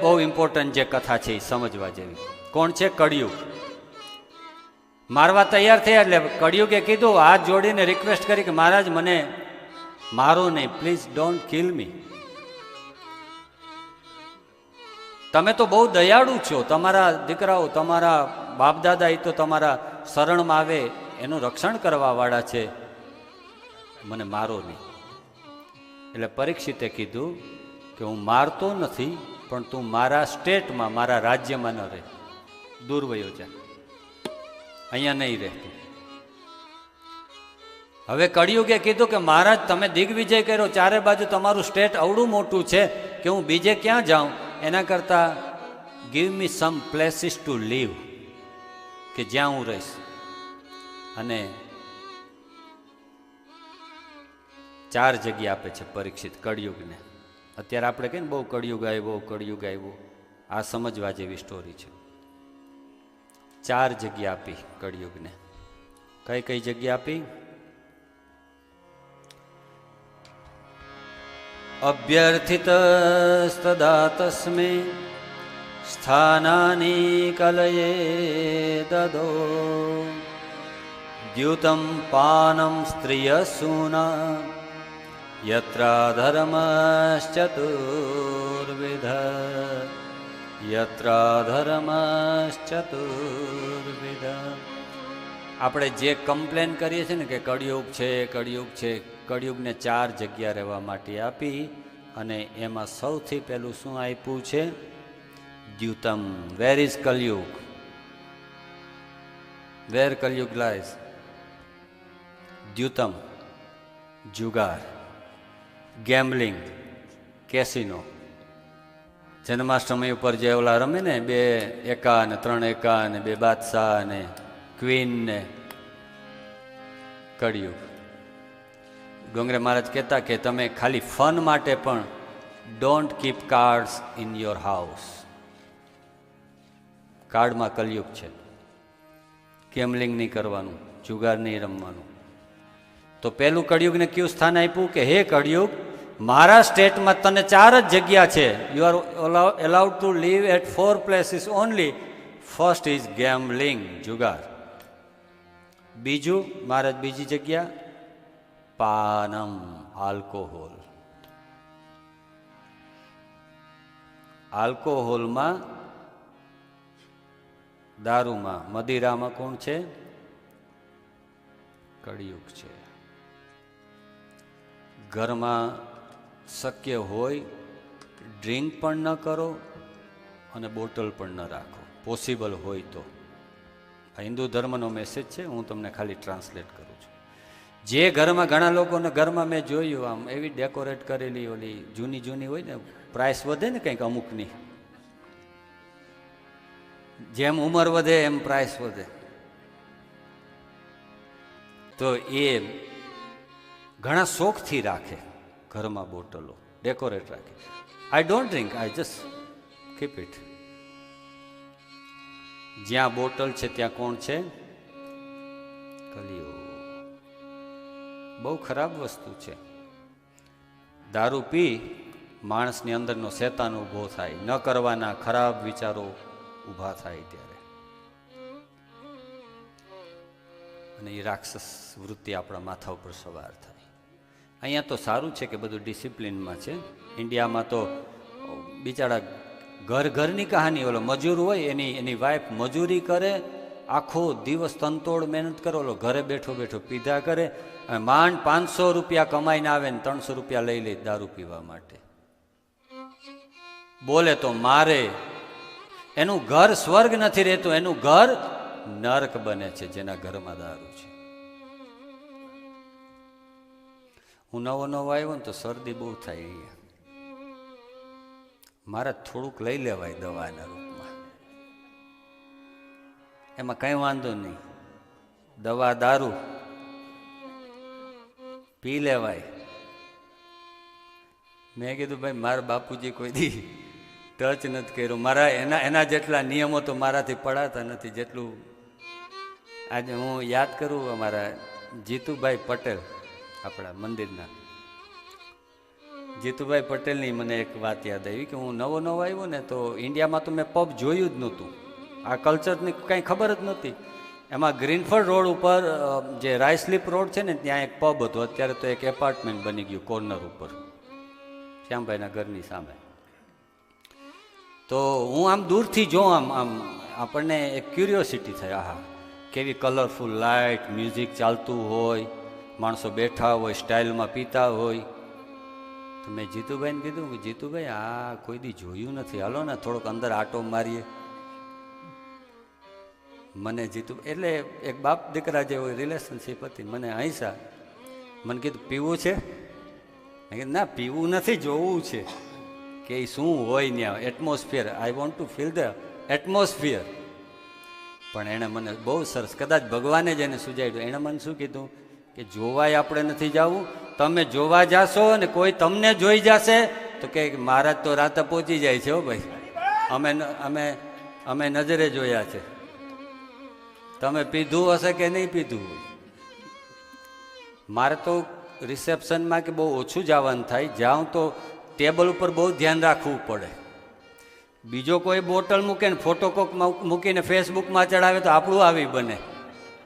બહુ ઇમ્પોર્ટન્ટ જે કથા છે એ સમજવા જેવી. કોણ છે? કળિયુગ. મારવા તૈયાર થયા એટલે કળિયુગે કીધું, હાથ જોડીને રિક્વેસ્ટ કરી કે, મહારાજ, મને મારો નહીં પ્લીઝ ડોન્ટ કિલ મી તમે તો બહુ દયાળુ છો. તમારા દીકરાઓ, તમારા બાપ દાદા એ તો તમારા શરણમાં આવે, એનું રક્ષણ કરવા વાળા છે. મને મારો નહીં. એટલે પરીક્ષિતે કીધું કે હું મારતો નથી પણ તું મારા સ્ટેટમાં, મારા રાજ્યમાં ન રહે. દૂર વયો જા. અહીંયા નહીં રહેતું હવે કળિયુગે કીધું કે મહારાજ, તમે દિગ્વિજય કર્યો, ચારે બાજુ તમારું સ્ટેટ અવડું મોટું છે કે હું બીજે ક્યાં જાઉં? એના કરતાં give me some places to live કે જ્યાં હું રહીશ. અને ચાર જગ્યા આપે છે પરીક્ષિત કળિયુગને. અત્યારે આપણે કહીએ ને, બહુ કળિયુગ આવ્યો કળિયુગ આવ્યો. આ સમજવા જેવી સ્ટોરી છે. ચાર જગ્યા આપી કળિયુગને. કઈ કઈ જગ્યા આપી? અભ્યર્થિતસ્તદા તસ્મે સ્થાનાની કલયે દદો. દ્યુતમ પાનમ સ્ત્રિયસૂના યત્રાધર્મશ્ચતુર્વિધ યત્રાધર્મશ્ચતુર્વિધ આપણે જે કમ્પ્લેન કરીએ છીએ ને કે કળિયુગ છે કળિયુગ છે, કળિયુગને ચાર જગ્યા રહેવા માટે આપી અને એમાં સૌથી પહેલું શું આપ્યું છે? દ્યુતમ. Where is Kalyug where Kalyug lies દ્યુતમ. જુગાર. Gambling, casino. જન્માષ્ટમી ઉપર જે ઓલા રમે ને, બે એકા ને, ત્રણ એકા ને, બે બાદશાહ ને, ક્વીન ને કળિયુગ ડોંગરે મહારાજ કહેતા કે તમે ખાલી ફન માટે પણ don't keep cards in your house કાર્ડમાં કલયુગ છે. કેમ્બલિંગ નહીં કરવાનું, જુગાર નહીં રમવાનું. તો પહેલું કળિયુગને કયું સ્થાન આપ્યું કે હે કળિયુગ? મારા સ્ટેટમાં તને ચાર જ જગ્યા છે. You are allowed to live at four places only first is gambling જુગાર. બીજું મહારાજ બીજી જગ્યા, પાનમ આલ્કોહોલ આલ્કોહોલમાં દારૂમાં, મદિરામાં કોણ છે? કળિયુગ છે. ઘરમાં શક્ય હોય, ડ્રિંક પણ ન કરો અને બોટલ પણ ન રાખો. પોસિબલ હોય તો. આ હિન્દુ ધર્મનો મેસેજ છે, હું તમને ખાલી ટ્રાન્સલેટ કરું છું. જે ઘરમાં ઘણા લોકોને ઘરમાં મેં જોયું, આમ એવી ડેકોરેટ કરેલી ઓલી જૂની જૂની હોય ને પ્રાઇસ વધે ને કંઈક અમુકની. જેમ ઉંમર વધે, એમ પ્રાઇસ વધે. તો એ ઘણા શોખથી રાખે. ઘરમાં બોટલો, decorate rakhi. I don't drink I just keep it જ્યાં બોટલ છે, ત્યાં કોણ છે? કલિયો બહુ ખરાબ વસ્તુ છે. દારૂ પી, માણસની અંદરનો શેતાન ઊભો થાય. ન કરવાના ખરાબ વિચારો ઊભા થાય ત્યારે. અને એ રાક્ષસ વૃત્તિ આપણા માથા ઉપર સવાર થાય. અહીંયા તો સારું છે કે બધું ડિસિપ્લિનમાં છે. ઇન્ડિયામાં તો બિચારા ઘર ઘરની કહાની, ઓલો મજૂર હોય એની એની વાઈફ મજૂરી કરે, આખો દિવસ તનતોડ મહેનત કરે, ઓલો ઘરે બેઠો બેઠો પીધા કરે, અને માંડ પાંચસો રૂપિયા કમાઈને આવે ને ત્રણસો રૂપિયા લઈ લે દારૂ પીવા માટે. બોલે તો મારે, એનું ઘર સ્વર્ગ નથી રહેતું, એનું ઘર નર્ક બને છે જેના ઘરમાં દારૂ છે. હું નવો નવો આવ્યો ને તો શરદી બહુ થાય અહીંયા. મારે થોડુંક લઈ લેવાય દવાના રૂપમાં. એમાં કંઈ વાંધો નહીં. દવા દારૂ પી લેવાય. મેં કીધું, ભાઈ, મારા બાપુજી કોઈ દી ટચ નથી કર્યો. મારા એના એના જેટલા નિયમો તો મારાથી પડાતા નથી જેટલું આજે હું યાદ કરું અમારા જીતુભાઈ પટેલ. આપણા મંદિરના. જીતુભાઈ પટેલની મને એક વાત યાદ આવી કે હું નવો નવો આવ્યો ને તો ઇન્ડિયામાં તો મેં પબ જોયું જ નહોતું. આ કલ્ચરની કાંઈ ખબર જ નહોતી. એમાં ગ્રીનફર્ડ રોડ ઉપર જે રાયસ્લીપ રોડ છે ને, ત્યાં એક પબ હતો. અત્યારે તો એક એપાર્ટમેન્ટ બની ગયું કોર્નર ઉપર. શ્યામભાઈના ઘરની સામે. તો હું આમ દૂરથી જોઉં આમ આમ આપણને એક ક્યુરિયોસિટી થાય. આહા, કેવી કલરફુલ લાઇટ મ્યુઝિક ચાલતું હોય. માણસો બેઠા હોય, સ્ટાઇલમાં પીતા હોય. તો મેં જીતુભાઈને કીધું કે જીતુભાઈ, આ કોઈ દી જોયું નથી. હાલો ને, થોડોક અંદર આટો મારીએ. મને જીતુ, એટલે એક બાપ દીકરા જે હોય રિલેશનશીપ હતી, મને હૈસા મને કીધું, પીવું છે? કીધું, ના, પીવું નથી, જોવું છે. કે એ શું હોય ત્યાં atmosphere I want to feel the atmosphere પણ એણે મને બહુ સરસ, કદાચ ભગવાને જ એને સુજાવ્યું એણે મને શું કીધું? કે જોવાય આપણે નથી જવું. તમે જોવા જાશો ને કોઈ તમને જોઈ જશે, તો કે મહારાજ તો રાતે પહોંચી જાય છે હો ભાઈ. અમે અમે અમે નજરે જોયા છે. તમે પીધું હશે કે નહીં પીધું મારે તો રિસેપ્શનમાં કે બહુ ઓછું જવાનું થાય. જાઉં તો ટેબલ ઉપર બહુ ધ્યાન રાખવું પડે. બીજો કોઈ બોટલ મૂકે ને ફોટો કોક મૂકીને ફેસબુકમાં ચડાવે તો આપણું આવી બને.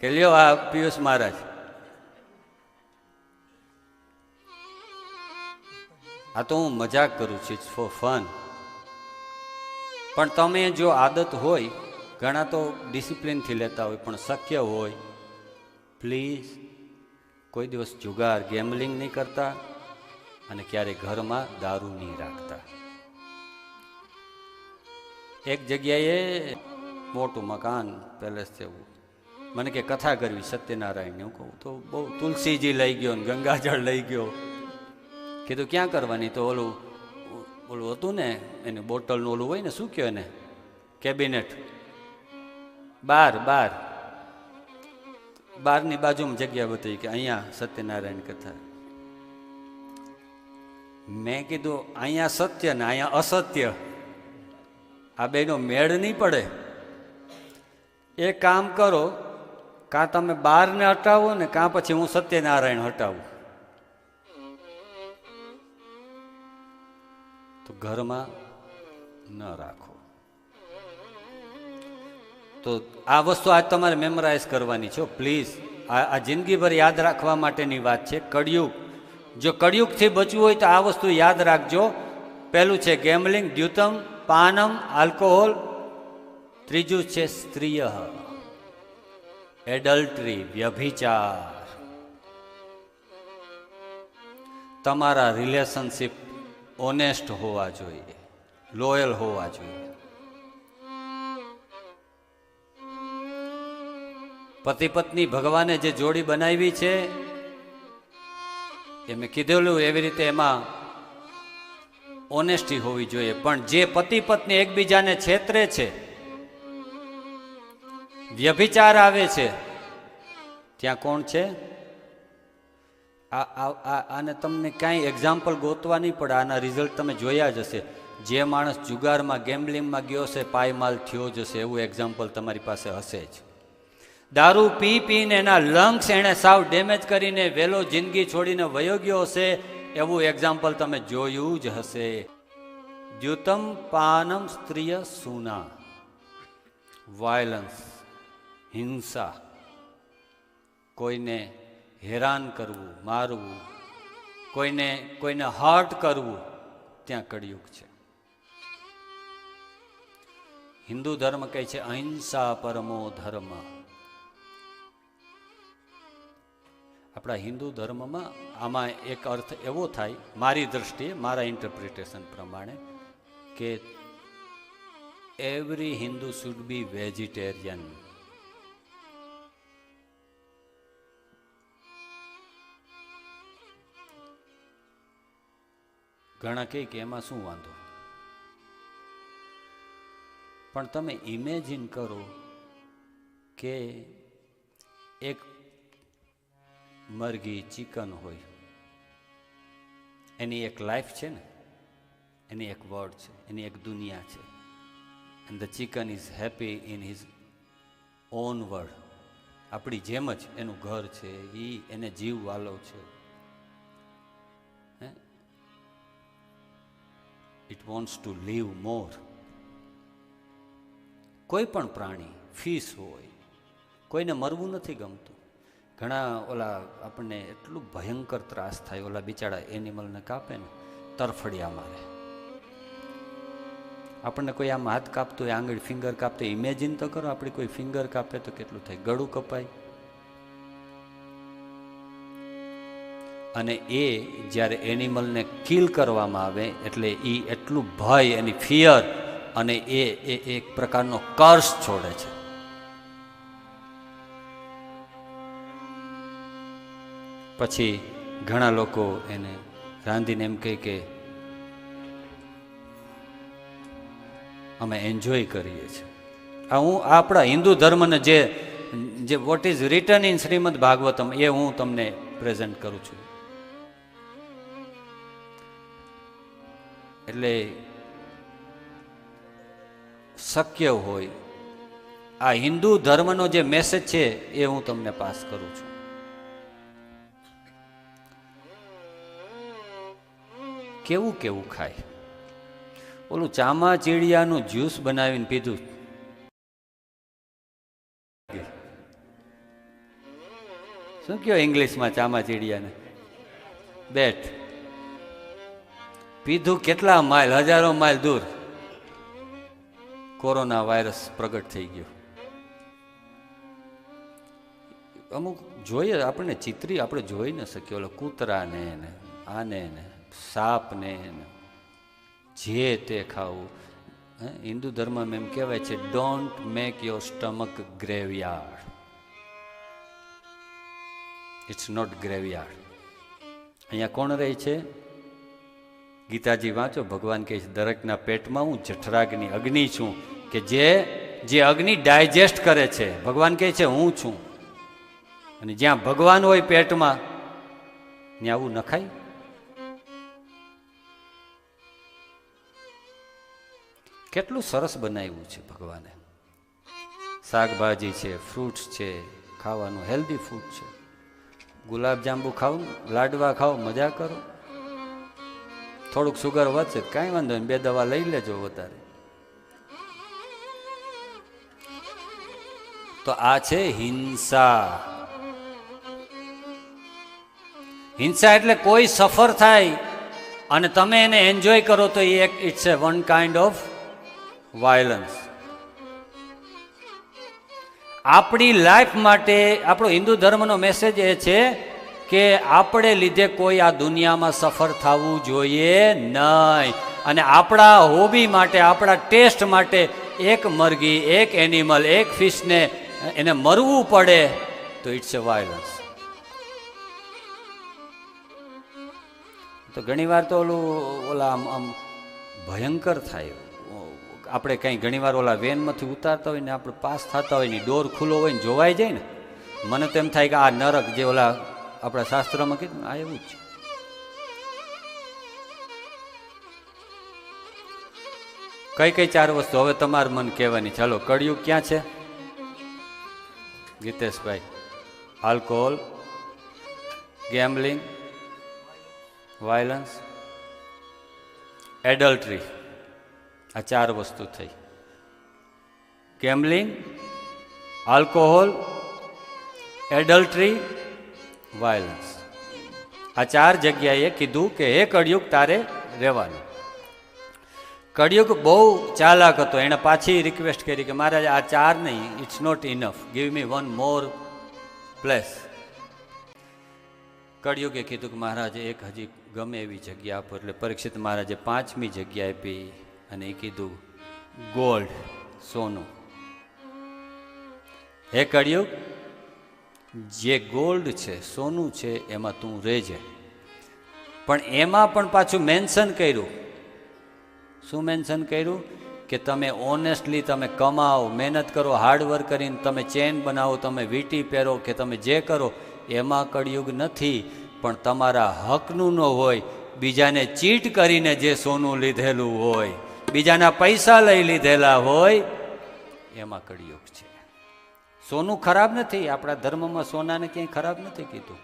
કે લ્યો આ પિયુષ મહારાજ. આ તો હું મજાક કરું છું ઇટ્સ ફોર ફન પણ તમે જો આદત હોય, ઘણા તો ડિસિપ્લિનથી લેતા હોય, પણ શક્ય હોય પ્લીઝ કોઈ દિવસ જુગાર ગેમલિંગ નહીં કરતા અને ક્યારેય ઘરમાં દારૂ નહીં રાખતા. એક જગ્યાએ મોટું મકાન પેલેસ થયું મને કે કથા કરવી, સત્યનારાયણની, હું કહું, તો બહુ તુલસીજી લઈ ગયો ને ગંગાજળ લઈ ગયો. કીધું, ક્યાં કરવાની? તો ઓલું ઓલું હતું ને, એને બોટલનું ઓલું હોય ને, શું કહે એને? કેબિનેટ. Bar bar. બારની બાજુમાં જગ્યા બતાવી કે અહીંયા સત્યનારાયણ કથા. મેં કીધું, અહીંયા સત્ય ને અહીંયા અસત્ય. આ બેનો મેળ નહીં પડે. એ કામ કરો, કાં તમે બારને હટાવો ને, કાં પછી હું સત્યનારાયણ હટાવું. તો ઘરમાં ન રાખો. તો આ વસ્તુ આજ તમારે મેમરાઇઝ કરવાની છે પ્લીઝ આ આ જિંદગીભર યાદ રાખવા માટેની વાત છે. કડિયુગ જો કડિયુગથી બચવું હોય તો આ વસ્તુ યાદ રાખજો. પહેલું છે ગેમલિંગ દ્યુતમ, પાનમ આલ્કોહોલ ત્રીજું છે સ્ત્રીય. એડલ્ટરી વ્યભિચાર. તમારા રિલેશનશિપ ઓનેસ્ટ હોવા જોઈએ, લોયલ હોવા જોઈએ. પતિ પત્ની ભગવાને જે જોડી બનાવી છે, એ મેં કીધેલું એવી રીતે એમાં ઓનેસ્ટી હોવી જોઈએ. પણ જે પતિ પત્ની એકબીજાને છેતરે છે, વ્યભિચાર આવે છે, ત્યાં કોણ છે? આને તમને કાંઈ એક્ઝામ્પલ ગોતવા નહીં પડે. આના રિઝલ્ટ તમે જોયા જ હશે. જે માણસ જુગારમાં ગેમ્બલિંગમાં ગયો છે પાયમાલ થયો જ હશે. એવું એક્ઝામ્પલ તમારી પાસે હશે જ. દારૂ પી પીને એના લંગ્સ એણે સાવ ડેમેજ કરીને વહેલો જિંદગી છોડીને વયો ગયો હશે. એવું એક્ઝામ્પલ તમે જોયું જ હશે. દ્યુતમ પાનમ સ્ત્રીય સુના. વાયલન્સ હિંસા. કોઈને હેરાન કરવું, મારવું, કોઈને કોઈને હર્ટ કરવું ત્યાં કળિયુગ છે. હિન્દુ ધર્મ કહે છે, અહિંસા પરમો ધર્મ. આપણા હિન્દુ ધર્મમાં આમાં એક અર્થ એવો થાય, મારી દ્રષ્ટિએ, મારા ઇન્ટરપ્રિટેશન પ્રમાણે, કે every Hindu should be vegetarian ઘણા કહે કે એમાં શું વાંધો? પણ તમે ઇમેજિન કરો કે એક મરઘી ચિકન હોય. એની એક લાઈફ છે ને? એની એક વર્ડ છે, એની એક દુનિયા છે. And the chicken is happy in his own world આપણી જેમ જ એનું ઘર છે એ એને જીવ વાલો છે. It wants to live more કોઈ પણ પ્રાણી ફીસ હોય, કોઈને મરવું નથી ગમતું. ઘણા ઓલા આપણને એટલું ભયંકર ત્રાસ થાય, ઓલા બિચારા એનિમલને કાપે ને, તરફડિયા મારે. આપણને કોઈ આમ હાથ કાપતો હોય, આંગળી ફિંગર કાપતો ઇમેજિન તો કરો, આપણી કોઈ ફિંગર કાપે તો કેટલું થાય? ગળું કપાય. અને એ જ્યારે એનિમલને કિલ કરવામાં આવે, એટલે એ એટલું ભય એની ફિયર અને એ એ એક પ્રકારનો કર્સ છોડે છે. પછી ઘણા લોકો એને રાંધીને એમ કહે કે, અમે એન્જોય કરીએ છીએ. આ હું આપણા હિન્દુ ધર્મને જે જે what is written in Shrimad Bhagavatam એ હું તમને પ્રેઝન્ટ કરું છું. એટલે શક્ય હોય. આ હિન્દુ ધર્મનો જે મેસેજ છે એ હું તમને પાસ કરું છું. કેવું કેવું ખાય? ઓલું ચામા ચીડિયાનું જ્યુસ બનાવીને પીધું. શું કયો ઇંગ્લિશમાં ચામા ચીડિયાને બેટ પીધું કેટલા માઇલ? હજારો માઇલ દૂર. કોરોના વાયરસ પ્રગટ થઈ ગયો. અમુક જોઈએ, આપણને ચિત્રી આપણે જોઈ ન શકીએ. ઓલો કૂતરાને ને, આને ને, સાપને ને, જે તે ખાવું. હિન્દુ ધર્મમાં એમ કહેવાય છે don't make your stomach graveyard it's not graveyard અહીંયા કોણ રહે છે? ગીતાજી વાંચો, ભગવાન કહે છે, દરેકના પેટમાં હું જઠરાગ્નિ અગ્નિ છું, કે જે જે અગ્નિ ડાયજેસ્ટ કરે છે. ભગવાન કહે છે, હું છું. અને જ્યાં ભગવાન હોય પેટમાં, ત્યાં આવું નખાય? કેટલું સરસ બનાવ્યું છે ભગવાને. શાકભાજી છે ફ્રૂટ્સ છે, ખાવાનું હેલ્ધી ફૂડ છે. ગુલાબજાંબુ ખાવું લાડવા ખાઓ, મજા કરો. થોડુંક સુગર વધશે કાંઈ વાંધો નહીં, બે દવા લઈ લેજો વધારે. તો આ છે હિંસા. હિંસા એટલે કોઈ સફર થાય અને તમે એને એન્જોય કરો તો એ એક it's a one kind of violence આપણી લાઈફ માટે આપણો હિન્દુ ધર્મનો મેસેજ એ છે કે આપણે લીધે કોઈ આ દુનિયામાં સફર થવું જોઈએ નહીં. અને આપણા હોબી માટે, આપણા ટેસ્ટ માટે એક મરઘી, એક એનિમલ એક ફિશને એને મરવું પડે તો ઇટ્સ અ વાયલન્સ તો ઘણીવાર તો ઓલું, ઓલા આમ આમ ભયંકર થાય. આપણે કંઈ ઘણીવાર ઓલા વેનમાંથી ઉતારતા હોય ને, આપણે પાસ થતા હોય ને ડોર ખુલ્લો હોય ને, જોવાઈ જાય ને. મને તો એમ થાય કે આ નરક જે ઓલા આપણા શાસ્ત્રમાં કીધું આ એવું જ છે. કઈ કઈ ચાર વસ્તુ હવે તમારું મન કહેવાની ચાલો કળિયુગ ક્યાં છે? ગીતેશભાઈ, આલ્કોહોલ, ગેમ્બલિંગ, વાયલન્સ, એડલ્ટરી, આ ચાર વસ્તુ થઈ. ગેમ્બલિંગ, આલ્કોહોલ, એડલ્ટરી વાયલન્સ આ ચાર જગ્યાએ કીધું કે, હે કળિયુગ, તારે રહેવાનું. કળિયુગ બહુ ચાલાક હતો. એણે પાછી રિક્વેસ્ટ કરી કે, મહારાજ, આ ચાર નહીં it's not enough give me one more place કળિયુગે કીધું કે, મહારાજે, એક હજી ગમે એવી જગ્યા આપો. એટલે પરીક્ષિત મહારાજે પાંચમી જગ્યા આપી અને એ કીધું, ગોલ્ડ, સોનું. હે કળિયુગ જે ગોલ્ડ છે, સોનું છે, એમાં તું રહેજે. પણ એમાં પણ પાછું મેન્શન કર્યું. શું મેન્શન કર્યું? કે તમે ઓનેસ્ટલી તમે કમાઓ, મહેનત કરો હાર્ડવર્ક કરીને તમે ચેન બનાવો, તમે વીટી પહેરો, કે તમે જે કરો, એમાં કળિયુગ નથી. પણ તમારા હકનું ન હોય, બીજાને ચીટ કરીને જે સોનું લીધેલું હોય, બીજાના પૈસા લઈ લીધેલા હોય, એમાં કળિયુગ છે. સોનું ખરાબ નથી, આપણા ધર્મમાં સોનાને ક્યાંય ખરાબ નથી કીધું.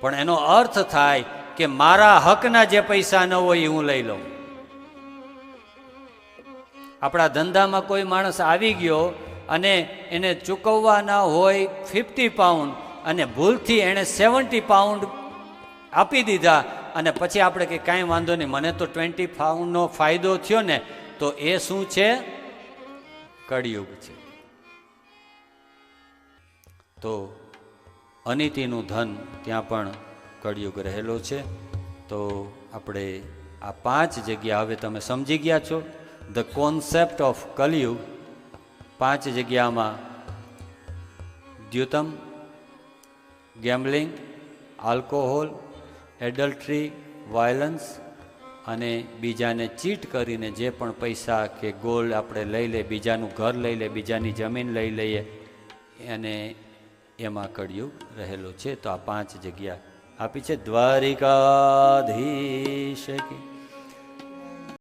પણ એનો અર્થ થાય કે મારા હકના જે પૈસા ન હોય એ હું લઈ લઉં. આપણા ધંધામાં કોઈ માણસ આવી ગયો અને એને ચૂકવવાના હોય ફિફ્ટી પાઉન્ડ અને ભૂલથી એણે સેવન્ટી પાઉન્ડ આપી દીધા અને પછી આપણે કે કાંઈ વાંધો નહીં, મને તો ટ્વેન્ટી પાઉન્ડનો ફાયદો થયો ને, તો એ શું છે? કળિયુગ છે. તો અનિતિનું ધન ત્યાં પણ કળિયુગ રહેલો છે. તો આપણે આ પાંચ જગ્યા હવે તમે સમજી ગયા છો. ધ કોન્સેપ્ટ ઓફ કલિયુગ પાંચ જગ્યામાં દ્યુતમ ગેમ્બલિંગ આલ્કોહોલ એડલ્ટ્રી વાયલન્સ અને બીજાને ચીટ કરીને જે પણ પૈસા કે ગોલ્ડ આપણે લઈ લે, બીજાનું ઘર લઈ લે, બીજાની જમીન લઈ લઈએ અને એમાં કળિયુગ રહેલો છે. તો આ પાંચ જગ્યા આપી છે. દ્વારિકાધીશ કી